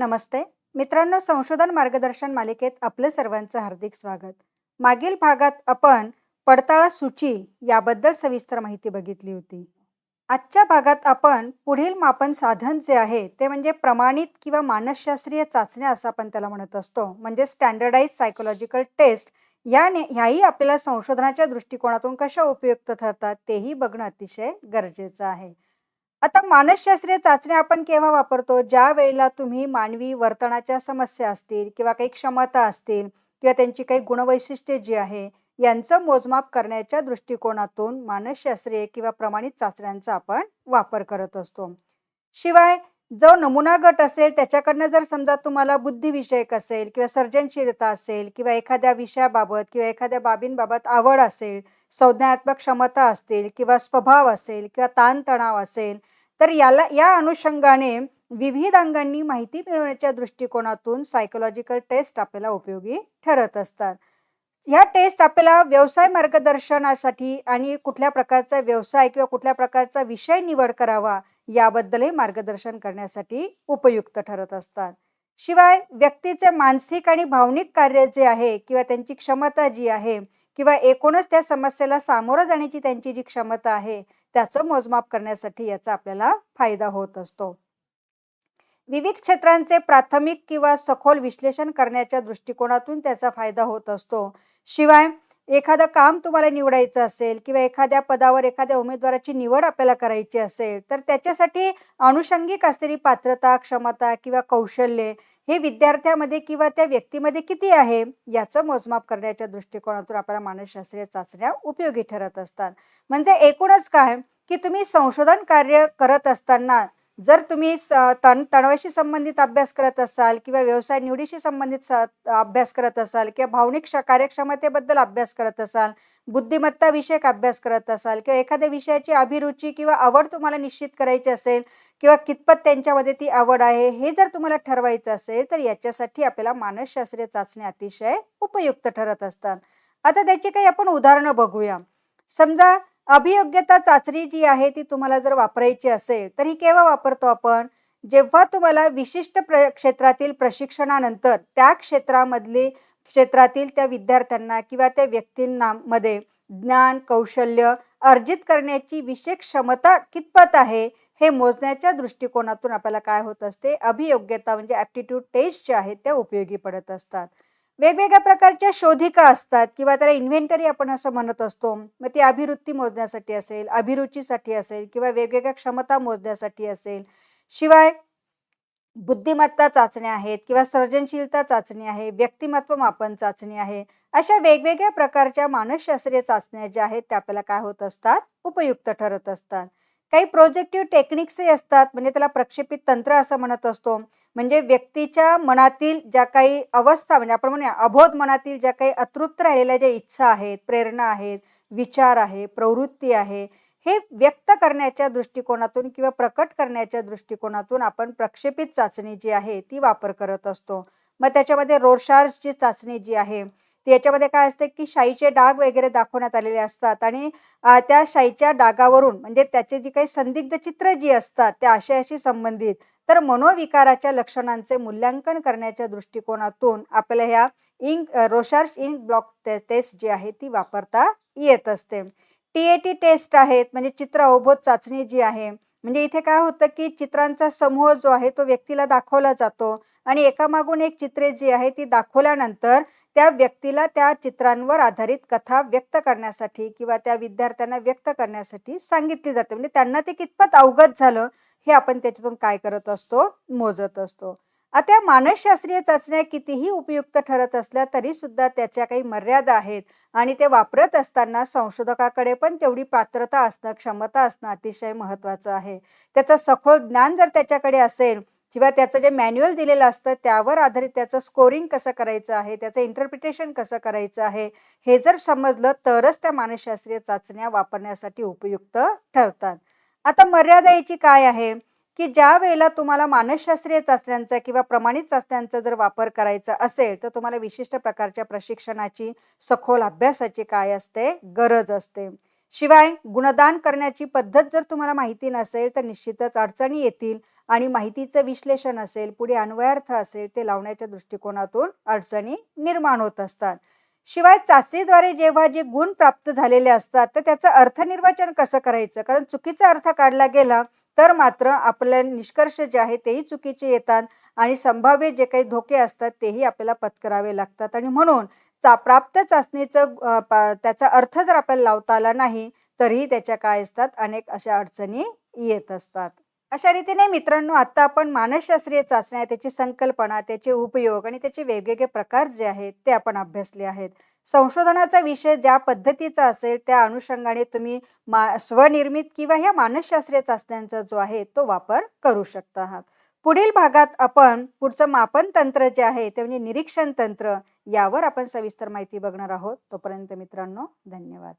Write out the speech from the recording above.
नमस्ते. मित्रांनो संशोधन मार्गदर्शन मालिकेत आपलं सर्वांचं हार्दिक स्वागत. मागील भागात आपण पडताळा सूची याबद्दल सविस्तर माहिती बघितली होती. आजच्या भागात आपण पुढील मापन साधन जे आहे ते म्हणजे प्रमाणित किंवा मानसशास्त्रीय चाचण्या असं आपण त्याला म्हणत असतो. म्हणजे स्टँडर्डाईज सायकोलॉजिकल टेस्ट याने ह्याही आपल्याला संशोधनाच्या दृष्टिकोनातून कशा उपयुक्त ठरतात तेही बघणं अतिशय गरजेचं आहे. आता मानसशास्त्रीय चाचण्या आपण केव्हा वापरतो? ज्या वेळेला तुम्ही मानवी वर्तनाच्या समस्या असतील किंवा काही क्षमता असतील किंवा त्यांची काही गुणवैशिष्ट्ये जी आहे यांचं मोजमाप करण्याच्या दृष्टिकोनातून मानसशास्त्रीय किंवा प्रमाणित चाचण्यांचा आपण वापर करत असतो. शिवाय जो नमुना गट असेल त्याच्याकडनं जर समजा तुम्हाला बुद्धिविषयक असेल किंवा सर्जनशीलता असेल किंवा एखाद्या विषयाबाबत किंवा एखाद्या बाबींबाबत आवड असेल संज्ञात्मक क्षमता असतील किंवा स्वभाव असेल किंवा ताणतणाव असेल तर याला या अनुषंगाने विविध अंगांनी माहिती मिळवण्याच्या दृष्टिकोनातून सायकोलॉजिकल टेस्ट आपल्याला उपयोगी ठरत असतात. ह्या टेस्ट आपल्याला व्यवसाय मार्गदर्शनासाठी आणि कुठल्या प्रकारचा व्यवसाय किंवा कुठल्या प्रकारचा विषय निवड करावा याबद्दलही मार्गदर्शन करण्यासाठी उपयुक्त ठरत असतात. शिवाय व्यक्तीचे मानसिक आणि भावनिक कार्य जे आहे किंवा त्यांची क्षमता जी आहे किंवा एकूणच त्या समस्येला सामोरं जाण्याची त्यांची जी क्षमता आहे त्याचं मोजमाप करण्यासाठी याचा आपल्याला फायदा होत असतो. विविध क्षेत्रांचे प्राथमिक किंवा सखोल विश्लेषण करण्याच्या दृष्टिकोनातून त्याचा फायदा होत असतो. शिवाय एखादं काम तुम्हाला निवडायचं असेल किंवा एखाद्या पदावर एखाद्या उमेदवाराची निवड आपल्याला करायची असेल तर त्याच्यासाठी अनुषंगिक असलेली पात्रता क्षमता किंवा कौशल्ये हे विद्यार्थ्यामध्ये किंवा त्या व्यक्तीमध्ये किती आहे याचं मोजमाप करण्याच्या दृष्टिकोनातून आपल्याला मानसशास्त्रीय चाचण्या उपयोगी ठरत असतात. म्हणजे एकूणच काय की तुम्ही संशोधन कार्य करत असताना जर तुम्ही स- तण तणावाशी संबंधित अभ्यास करत असाल किंवा व्यवसाय निवडीशी संबंधित स- अभ्यास करत असाल किंवा भावनिक कार्यक्षमतेबद्दल अभ्यास करत असाल बुद्धिमत्ता विषयक अभ्यास करत असाल किंवा एखाद्या विषयाची अभिरुची किंवा आवड तुम्हाला निश्चित करायची असेल किंवा कितपत त्यांच्यामध्ये ती आवड आहे हे जर तुम्हाला ठरवायचं असेल तर याच्यासाठी आपल्याला मानसशास्त्रीय चाचणी अतिशय उपयुक्त ठरत असतात. आता त्याची काही आपण उदाहरणं बघूया. समजा अभियोग्यता चाचणी जी आहे ती तुम्हाला जर वापरायची असेल तर ही केव्हा वापरतो आपण? जेव्हा तुम्हाला विशिष्ट प्र क्षेत्रातील प्रशिक्षणानंतर त्या क्षेत्रामधली क्षेत्रातील त्या विद्यार्थ्यांना किंवा त्या व्यक्तींना मध्ये ज्ञान कौशल्य अर्जित करण्याची विशेष क्षमता कितपत आहे हे मोजण्याच्या दृष्टिकोनातून आपल्याला काय होत असते? अभियोग्यता म्हणजे ॲप्टिट्यूड टेस्ट जे आहेत त्या उपयोगी पडत असतात. वेगवेगळ्या प्रकारच्या शोधिका असतात किंवा त्याला इन्व्हेंटरी आपण असं म्हणत असतो. मग ती अभिवृत्ती मोजण्यासाठी असेल अभिरुचीसाठी असेल किंवा वेगवेगळ्या क्षमता मोजण्यासाठी असेल. शिवाय बुद्धिमत्ता चाचण्या आहेत किंवा सर्जनशीलता चाचणी आहे व्यक्तिमत्व मापन चाचणी आहे अशा वेगवेगळ्या प्रकारच्या मानसशास्त्रीय चाचण्या ज्या आहेत त्या आपल्याला काय होत असतात? उपयुक्त ठरत असतात. काही प्रोजेक्टिव्ह टेक्निक्सही असतात म्हणजे त्याला प्रक्षेपित तंत्र असं म्हणत असतो. म्हणजे व्यक्तीच्या मनातील ज्या काही अवस्था म्हणजे आपण म्हणूया अबोध मनातील ज्या काही अतृप्त राहिलेल्या ज्या इच्छा आहेत प्रेरणा आहेत विचार आहे प्रवृत्ती आहे हे व्यक्त करण्याच्या दृष्टिकोनातून किंवा प्रकट करण्याच्या दृष्टिकोनातून आपण प्रक्षेपित चाचणी जी आहे ती वापर करत असतो. मग त्याच्यामध्ये रोरशार्सची चाचणी जी आहे याच्यामध्ये काय असते की शाईचे डाग वगैरे दाखवण्यात आलेले असतात आणि त्या शाईच्या डागावरून म्हणजे त्याचे जी काही संदिग्ध चित्र जी असतात त्या आशयाशी संबंधित तर मनोविकाराच्या लक्षणांचे मूल्यांकन करण्याच्या दृष्टिकोनातून आपल्याला ह्या ink Rorschach's ink blot test जी आहे ती वापरता येत असते. टी ए टी टेस्ट आहेत म्हणजे चित्र अवबोध चाचणी जी आहे म्हणजे इथे काय होतं की चित्रांचा समूह जो आहे तो व्यक्तीला दाखवला जातो आणि एकामागून एक चित्रे जी आहे ती दाखवल्यानंतर त्या व्यक्तीला त्या चित्रांवर आधारित कथा व्यक्त करण्यासाठी किंवा त्या विद्यार्थ्यांना व्यक्त करण्यासाठी सांगितली जाते. म्हणजे त्यांना ते कितपत अवगत झालं हे आपण त्याच्यातून काय करत असतो मोजत असतो. आता मानसशास्त्रीय चाचण्या कितीही उपयुक्त ठरत असल्या तरी सुद्धा त्याच्या काही मर्यादा आहेत आणि ते वापरत असताना संशोधकाकडे पण तेवढी पात्रता असणं क्षमता असणं अतिशय महत्त्वाचं आहे. त्याचं सखोल ज्ञान जर त्याच्याकडे असेल किंवा त्याचं जे मॅन्युअल दिलेलं असतं त्यावर आधारित त्याचं स्कोरिंग कसं करायचं आहे त्याचं इंटरप्रिटेशन कसं करायचं आहे हे जर समजलं तरच त्या मानसशास्त्रीय चाचण्या वापरण्यासाठी उपयुक्त ठरतात. आता मर्यादा याची काय आहे? की ज्या वेळेला तुम्हाला मानसशास्त्रीय चाचण्यांचा किंवा प्रमाणित चाचण्यांचा जर वापर करायचा असेल तर तुम्हाला विशिष्ट प्रकारच्या प्रशिक्षणाची सखोल अभ्यासाची काय असते? गरज असते. शिवाय गुणदान करण्याची पद्धत जर तुम्हाला माहिती नसेल तर निश्चितच अडचणी येतील आणि माहितीचं विश्लेषण असेल पुढे अन्वयार्थ असेल ते लावण्याच्या दृष्टिकोनातून अडचणी निर्माण होत असतात. शिवाय चाचणीद्वारे जेव्हा जे गुण प्राप्त झालेले असतात तर त्याचं अर्थनिर्वचन कसं करायचं? कारण चुकीचा अर्थ काढला गेला तर मात्र आपल्या निष्कर्ष जे आहे तेही चुकीचे येतात आणि संभाव्य जे काही धोके असतात तेही आपल्याला पत्करावे लागतात. आणि म्हणून चा प्राप्त चाचणीचं त्याचा अर्थ जर आपल्याला लावता आला नाही तरीही त्याच्या काय असतात? अनेक अशा अडचणी येत असतात. अशा रीतीने मित्रांनो आता आपण मानसशास्त्रीय चाचण्या त्याची संकल्पना त्याचे उपयोग आणि त्याचे वेगवेगळे प्रकार जे आहेत ते आपण अभ्यासले आहेत. संशोधनाचा विषय ज्या पद्धतीचा असेल त्या अनुषंगाने तुम्ही मा स्वनिर्मित किंवा ह्या मानसशास्त्रीय चाचण्यांचा जो आहे तो वापर करू शकता आहात. पुढील भागात आपण पुढचं मापन तंत्र जे आहे ते म्हणजे निरीक्षण तंत्र यावर आपण सविस्तर माहिती बघणार आहोत. तोपर्यंत मित्रांनो धन्यवाद.